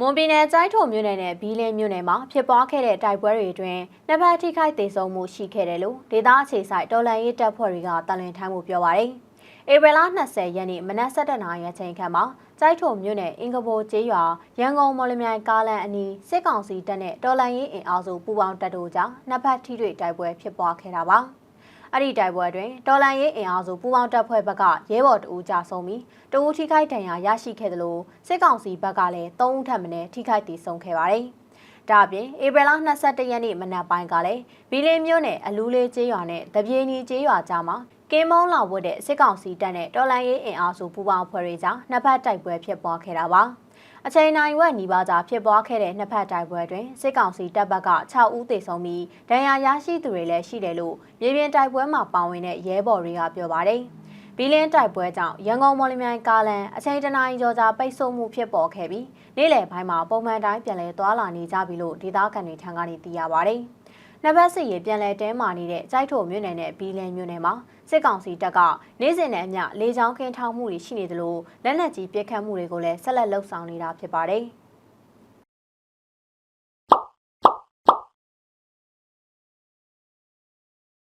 မွန်ပြည်နယ်ကျိုင်းထုံမြို့နယ်နဲ့ဘီလင်းမြို့နယ်မှာဖြစ်ပွားခဲ့တဲ့တိုက်ပွဲတွေအတွင်းနှစ်ဖက်ထိခိုက်ဒေဆုံးမှုရှိခဲ့တယ်လို့ဒေသအခြေဆိုင်တော်လှန်ရေးတပ်ဖွဲ့တွေကတလွင်ထမ်းမှုပြောပါရယ်။ဧပြီလ20ရက်နေ့မနက်7:00နာရီအချိန်ခန့်မှာကျိုင်းထုံမြို့နယ်အင်္ဂဘိုကျေးရွာရန်ကုန်မော်လမြိုင်ကားလန်အနီးစစ်ကောင်စီတပ်နဲ့တော်လှန်ရေးအင်အားစုပူးပေါင်းတပ်တို့ကြားနှစ်ဖက်ထိတွေ့တိုက်ပွဲဖြစ်ပွားခဲ့တာပါ။ အဲ့ဒီတိုက်ပွဲတွင်တော်လန်ရေးအင်အားစုပူးပေါင်းတပ်ဖွဲ့ဘက်ကရဲဘော်တအူးကြဆုံးပြီးတအူးထိခိုက်ဒဏ်ရာရရှိခဲ့တယ်လို့စစ်ကောင်စီဘက်ကလည်း3ဦးထပ်မံထိခိုက်တည်ဆုံခဲ့ပါတယ်။ဒါအပြင်ဧပြီလ22ရက်နေ့မနက်ပိုင်းကလည်းဘီလင်းမြို့နယ်အလူးလေးကျေးရွာနဲ့တပြေနီကျေးရွာကြားမှာကင်းမုံလာဝတ်တဲ့စစ်ကောင်စီတပ်နဲ့တော်လန်ရေးအင်အားစုပူးပေါင်းဖွဲ့တွေကြားနှစ်ဖက်တိုက်ပွဲဖြစ်ပွားခဲ့တာပါ။ အချိန်နိုင်ဝက်နီးပါးကြာဖြစ်ပွားခဲ့တဲ့နှစ်ဖက်တိုက်ပွဲတွင်စစ်ကောင်စီတပ်ဘက်က6ဦးသေဆုံးပြီးဒဏ်ရာရရှိသူတွေလည်းရှိတယ်လို့မြေပြင်တိုက်ပွဲမှာပါဝင်တဲ့ရဲဘော်တွေကပြောပါတယ်။ဘီလင်းတိုက်ပွဲကြောင့်ရန်ကုန်မော်လမြိုင်ကားလန်အချိန်တနိုင်ကျော်ကြာပိတ်ဆို့မှုဖြစ်ပေါ်ခဲ့ပြီးနေ့လယ်ပိုင်းမှာပုံမှန်တိုင်းပြန်လည်သွားလာနေကြပြီလို့ဒေသခံတွေထံကနေသိရပါတယ်။ နဘတ်စစ်ရေးပြန်လည်တဲမာနေတဲ့ကြိုက်ထုံမြို့နယ်နဲ့ဘီလင်းမြို့နယ်မှာစစ်ကောင်စီတပ်ကနေ့စဉ်နဲ့အမျှလေကြောင်းကင်းထောက်မှုတွေရှိနေသလိုလက်နက်ကြီးပစ်ခတ်မှုတွေကိုလည်းဆက်လက်လှုပ်ဆောင်နေတာဖြစ်ပါတယ်။